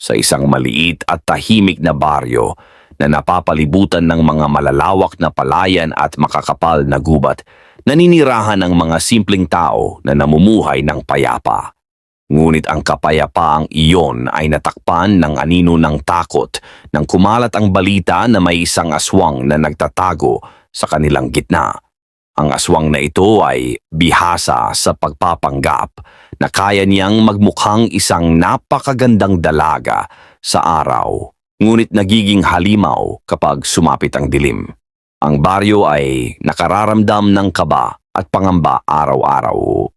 sa isang maliit at tahimik na baryo na napapalibutan ng mga malalawak na palayan at makakapal na gubat, naninirahan ng mga simpleng tao na namumuhay ng payapa. Ngunit ang kapayapaang iyon ay natakpan ng anino ng takot nang kumalat ang balita na may isang aswang na nagtatago sa kanilang gitna. Ang aswang na ito ay bihasa sa pagpapanggap na kaya niyang magmukhang isang napakagandang dalaga sa araw, ngunit nagiging halimaw kapag sumapit ang dilim. Ang baryo ay nakararamdam ng kaba at pangamba araw-araw.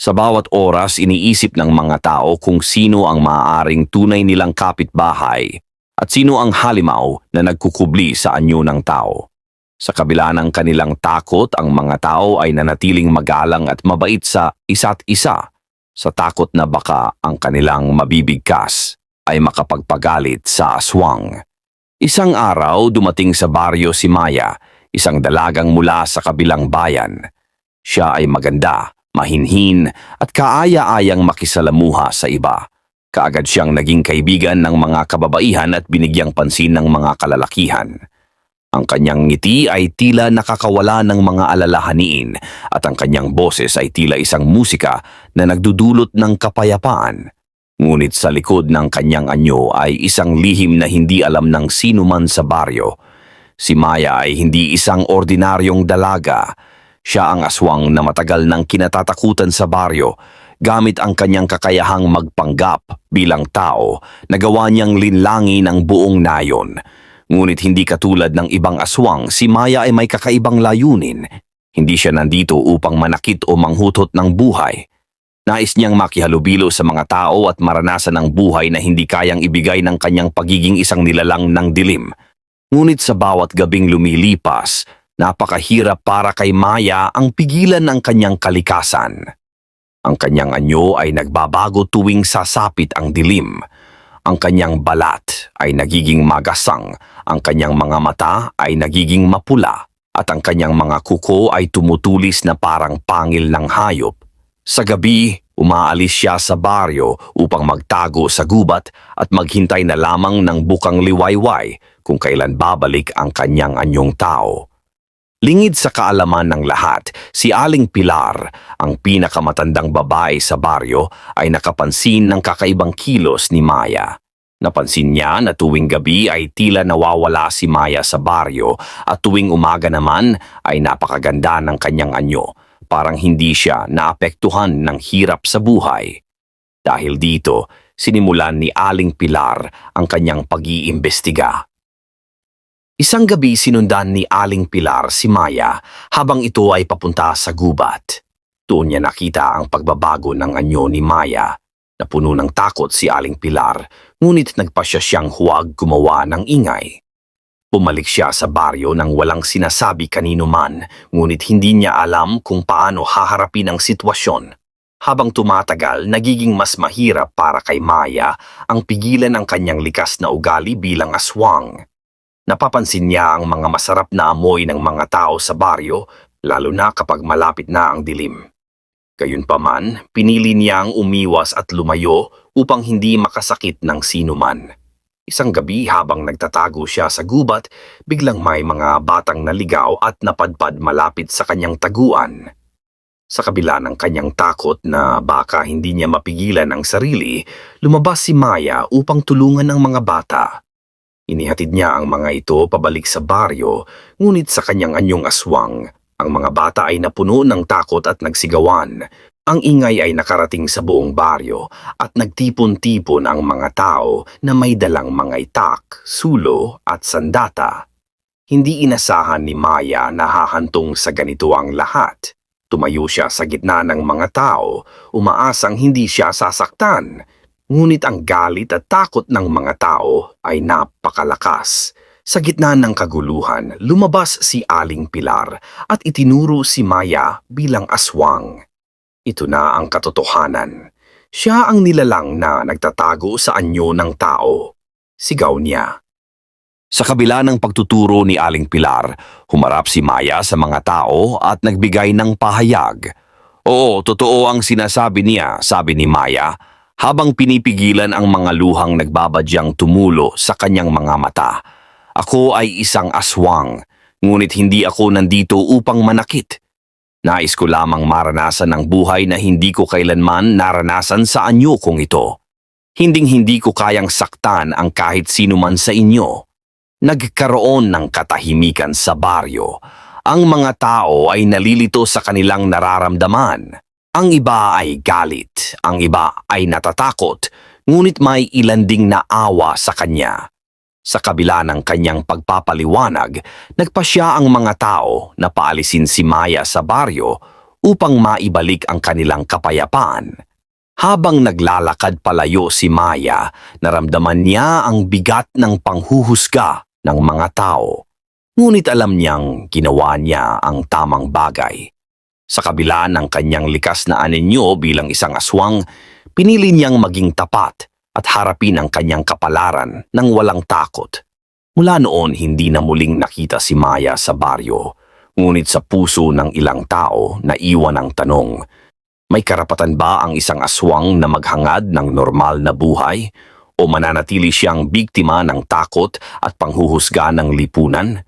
Sa bawat oras, iniisip ng mga tao kung sino ang maaaring tunay nilang kapitbahay at sino ang halimaw na nagkukubli sa anyo ng tao. Sa kabila ng kanilang takot, ang mga tao ay nanatiling magalang at mabait sa isa't isa sa takot na baka ang kanilang mabibigkas ay makapagpagalit sa aswang. Isang araw, dumating sa baryo si Maya, isang dalagang mula sa kabilang bayan. Siya ay maganda, mahinhin at kaaya-ayang makisalamuha sa iba. Kaagad siyang naging kaibigan ng mga kababaihan at binigyang pansin ng mga kalalakihan. Ang kanyang ngiti ay tila nakakawala ng mga alalahanin at ang kanyang boses ay tila isang musika na nagdudulot ng kapayapaan. Ngunit sa likod ng kanyang anyo ay isang lihim na hindi alam ng sino man sa baryo. Si Maya ay hindi isang ordinaryong dalaga. Siya ang aswang na matagal nang kinatatakutan sa baryo gamit ang kanyang kakayahang magpanggap bilang tao nagawa niyang linlangi ng buong nayon. Ngunit hindi katulad ng ibang aswang, si Maya ay may kakaibang layunin. Hindi siya nandito upang manakit o manghutot ng buhay. Nais niyang makihalubilo sa mga tao at maranasan ang buhay na hindi kayang ibigay ng kanyang pagiging isang nilalang ng dilim. Ngunit sa bawat gabing lumilipas, napakahirap para kay Maya ang pigilan ng kanyang kalikasan. Ang kanyang anyo ay nagbabago tuwing sasapit ang dilim. Ang kanyang balat ay nagiging magasang, ang kanyang mga mata ay nagiging mapula, at ang kanyang mga kuko ay tumutulis na parang pangil ng hayop. Sa gabi, umaalis siya sa baryo upang magtago sa gubat at maghintay na lamang ng bukang liwayway kung kailan babalik ang kanyang anyong tao. Lingid sa kaalaman ng lahat, si Aling Pilar, ang pinakamatandang babae sa baryo, ay nakapansin ng kakaibang kilos ni Maya. Napansin niya na tuwing gabi ay tila nawawala si Maya sa baryo at tuwing umaga naman ay napakaganda ng kanyang anyo. Parang hindi siya naapektuhan ng hirap sa buhay. Dahil dito, sinimulan ni Aling Pilar ang kanyang pag-iimbestiga. Isang gabi sinundan ni Aling Pilar si Maya habang ito ay papunta sa gubat. Doon niya nakita ang pagbabago ng anyo ni Maya. Napuno ng takot si Aling Pilar, ngunit nagpasya siyang huwag gumawa ng ingay. Bumalik siya sa baryo nang walang sinasabi kanino man, ngunit hindi niya alam kung paano haharapin ang sitwasyon. Habang tumatagal, nagiging mas mahirap para kay Maya ang pigilan ang kanyang likas na ugali bilang aswang. Napapansin niya ang mga masarap na amoy ng mga tao sa baryo, lalo na kapag malapit na ang dilim. Gayunpaman, pinili niyang umiwas at lumayo upang hindi makasakit ng sinuman. Isang gabi habang nagtatago siya sa gubat, biglang may mga batang naligaw at napadpad malapit sa kanyang taguan. Sa kabila ng kanyang takot na baka hindi niya mapigilan ang sarili, lumabas si Maya upang tulungan ang mga bata. Inihatid niya ang mga ito pabalik sa baryo, ngunit sa kanyang anyong aswang, ang mga bata ay napuno ng takot at nagsigawan. Ang ingay ay nakarating sa buong baryo at nagtipon-tipon ang mga tao na may dalang mga itak, sulo at sandata. Hindi inasahan ni Maya na hahantong sa ganito ang lahat. Tumayo siya sa gitna ng mga tao, umaasang hindi siya sasaktan. Ngunit ang galit at takot ng mga tao ay napakalakas. Sa gitna ng kaguluhan, lumabas si Aling Pilar at itinuro si Maya bilang aswang. Ito na ang katotohanan. Siya ang nilalang na nagtatago sa anyo ng tao. Sigaw niya. Sa kabila ng pagtuturo ni Aling Pilar, humarap si Maya sa mga tao at nagbigay ng pahayag. Oo, totoo ang sinasabi niya, sabi ni Maya. Habang pinipigilan ang mga luhang nagbabadyang tumulo sa kanyang mga mata. Ako ay isang aswang, ngunit hindi ako nandito upang manakit. Nais ko lamang maranasan ang buhay na hindi ko kailanman naranasan sa anyo kong ito. Hinding-hindi ko kayang saktan ang kahit sino man sa inyo. Nagkaroon ng katahimikan sa baryo. Ang mga tao ay nalilito sa kanilang nararamdaman. Ang iba ay galit, ang iba ay natatakot, ngunit may ilan ding naawa sa kanya. Sa kabila ng kanyang pagpapaliwanag, nagpasya ang mga tao na paalisin si Maya sa baryo upang maibalik ang kanilang kapayapaan. Habang naglalakad palayo si Maya, naramdaman niya ang bigat ng panghuhusga ng mga tao. Ngunit alam niyang ginawa niya ang tamang bagay. Sa kabila ng kanyang likas na anenyo bilang isang aswang, pinili niyang maging tapat at harapin ang kanyang kapalaran ng walang takot. Mula noon, hindi na muling nakita si Maya sa baryo. Ngunit sa puso ng ilang tao, naiwan ang tanong, may karapatan ba ang isang aswang na maghangad ng normal na buhay? O mananatili siyang biktima ng takot at panghuhusga ng lipunan?